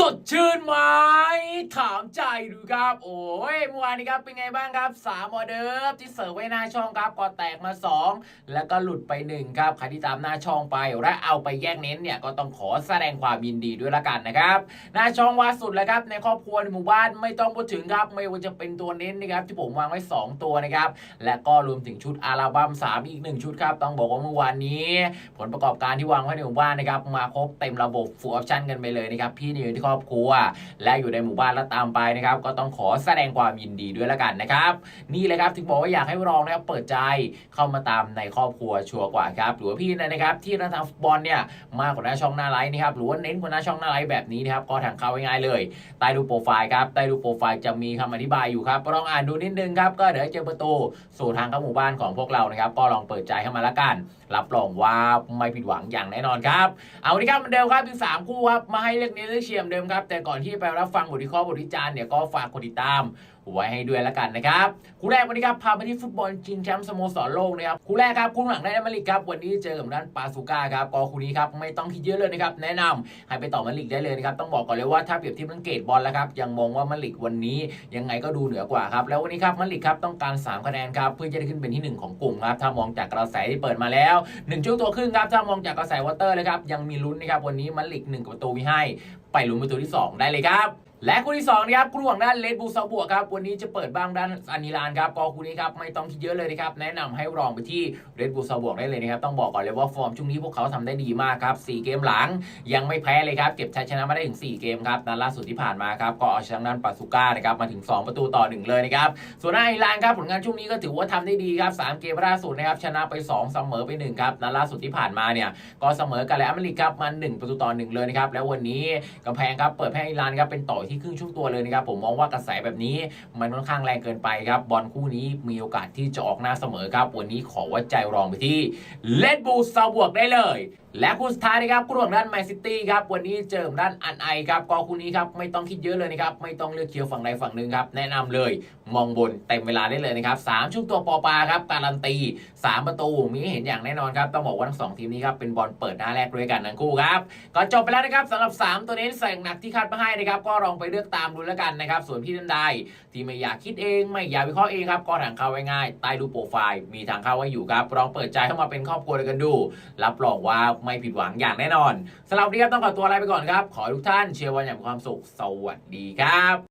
สดชื่นไหมถามใจดูครับ โอ้ยเมื่อวานนี้ครับเป็นไงบ้างครับสามออเดิร์ฟที่เสิร์ฟไว้หน้าช่องครับก็แตกมา 2 แล้วก็หลุดไป1ครับใครที่ตามหน้าช่องไปและเอาไปแยกเน้นเนี่ยก็ต้องขอแสดงความยินดีด้วยละกันนะครับหน้าช่องว่าสุดแล้วครับในครอบครัวในหมู่บ้านไม่ต้องพูดถึงครับ ไม่ว่าจะเป็นตัวเน้นนะครับที่ผมวางไว้ 2 ตัวนะครับและก็รวมถึงชุดอัลบั้ม3 อีก 1 ชุดครับต้องบอกว่าเมื่อวานนี้ ผลประกอบการที่วางไว้ในหมู่บ้านนะครับมาครบเต็มระบบ full option กันไปเลยนะครับพี่นิวที่รอบครัว และอยู่ในหมู่บ้านแล้วตามไปนะครับ ก็ต้องขอแสดงความยินดีด้วยละกันนะครับ นี่เลยครับถึงบอกว่าอยากให้ลองนะครับเปิดใจเข้ามาตามในครอบครัวชัวร์กว่าครับหรือว่าพี่นะครับที่รัฐทางฟุตบอลเนี่ยมากกว่าหน้าช่องหน้าไลน์นะครับหรือว่าเน้นกว่าหน้าช่องหน้าไลน์แบบนี้นะครับก็ทางเข้าง่ายๆเลยใต้รูปโปรไฟล์ครับใต้รูปโปรไฟล์จะมีคำอธิบายอยู่ครับลองอ่านดูนิดนึงครับก็เดี๋ยวเจอประตูสู่ทางเข้าหมู่บ้านของพวกเรานะครับก็ลองเปิดใจเข้ามาละกัน รับรองว่าไม่ผิดหวังอย่างแน่นอนครับ เอาดีครับเหมือนเดิมครับถึงสามคู่ครับมาให้เลือกเน้เลือกเชียมเดิมครับ แต่ก่อนที่ไปรับฟังบทวิเคราะห์บทวิจารณ์เนี่ยก็ฝากกดติดตามไว้ให้ด้วยละกันนะครับคู่แรกวันนี้ครับพาไปที่ฟุตบอลชิงแชมป์สโมสรโลกนะครับคู่แรกครับคู่หลังได้มาลิกครับวันนี้เจอกับด้านปาซูก้าครับก็คู่นี้ครับไม่ต้องคิดเยอะเลยนะครับแนะนำให้ไปต่อมาลิกได้เลยนะครับต้องบอกก่อนเลยว่าถ้าเปรียบเทียบเรื่องเกรดบอลแล้วครับยังมองว่ามาลิกวันนี้ยังไงก็ดูเหนือกว่าครับแล้ววันนี้ครับมาลิกครับต้องการ 3 คะแนนครับเพื่อจะได้ขึ้นเป็นที่หนึ่งของกลุ่มครับถ้ามองจากกระแสที่เปิดมาแล้วหนึ่งช่วงตัวครึ่งครับถ้ามองจากกระแสวอเตอร์เลยครับยังมีลุ้นนะครับวันนี้มาลิกหนึ่งประตูมีให้ไปลุ้นตัวที่ 2 ได้เลยครับ และคู่ที่2นะครับคู่ของด้านเลดบูซาบวกครับวันนี้จะเปิดบ้างด้านอานิลานครับก็คู่นี้ครับไม่ต้องคิดเยอะเลยนะครับแนะนำให้ลองไปที่เรดบูซาบวกได้เลยนะครับต้องบอกก่อนเลยว่าฟอร์มช่วงนี้พวกเขาทำได้ดีมากครับ4เกมหลังยังไม่แพ้เลยครับเก็บชัยชนะมาได้ถึง 4 เกมครับนัดล่าสุดที่ผ่านมาครับก็เอาชนะด้านปาสุก้านะครับมาถึง 2 ประตูต่อ 1 เลยนะครับส่วนด้านอานิลานครับผลงานช่วงนี้ก็ถือว่าทำได้ดีครับ3เกมล่าสุดนะครับชนะไป 2 เสมอไป1ครับนัดล่าสุดที่ผ่านมาเนี่ยก็เสมอกันแล้วอเมริกครับมา1ประตูต่อ1เลยนะครับแล้ววันนี้กำแพงครับเปิดให้อานิลานครับเป็นต่อที่ครึ่งช่วงตัวเลยนะครับผมมองว่ากระแสแบบนี้มันค่อนข้างแรงเกินไปครับบอลคู่นี้มีโอกาสที่จะออกหน้าเสมอครับ วันนี้ขอวัดใจรองไปที่เลดบูซาบวกได้เลยและคู่สุดท้ายนะครับคู่ของด้านแมนซิตี้ครับวันนี้เจอด้านอันไอครับก็คู่นี้ครับไม่ต้องคิดเยอะเลยนะครับไม่ต้องเลือกเคียวฝั่งใดฝั่งหนึ่งครับแนะนำเลยมองบนเต็มเวลาได้เลยนะครับสามช่วงตัวปอปาครับการันตีสามประตูมีให้เห็นอย่างแน่นอนครับต้องบอกว่าทั้งสองทีมนี้ครับเป็นบอลเปิดหน้าแรกด้วยกันทั้งคู่ครับก็จบไปแล้วนะครับสำหรับ 3 ตัวนี้แสงหนักที่คัดมาให้นะครับก็ลองไปเลือกตามดูแล้วกันนะครับส่วนพี่ท่านใดที่ไม่อยากคิดเองไม่อยากวิเคราะห์เองครับก็ทางเข้าไว้ง่ายใต้รูปโปรไฟล์มีทางเข้าไว้อยู่ครับลองเปิดใจเข้ามาเป็นครอบครัวกันดู รับรองว่าไม่ผิดหวังอย่างแน่นอนสำหรับวันนี้ครับต้องขอตัวลาไปก่อนครับ ขอทุกท่านเชียร์วันอย่างมีความสุขสวัสดีครับ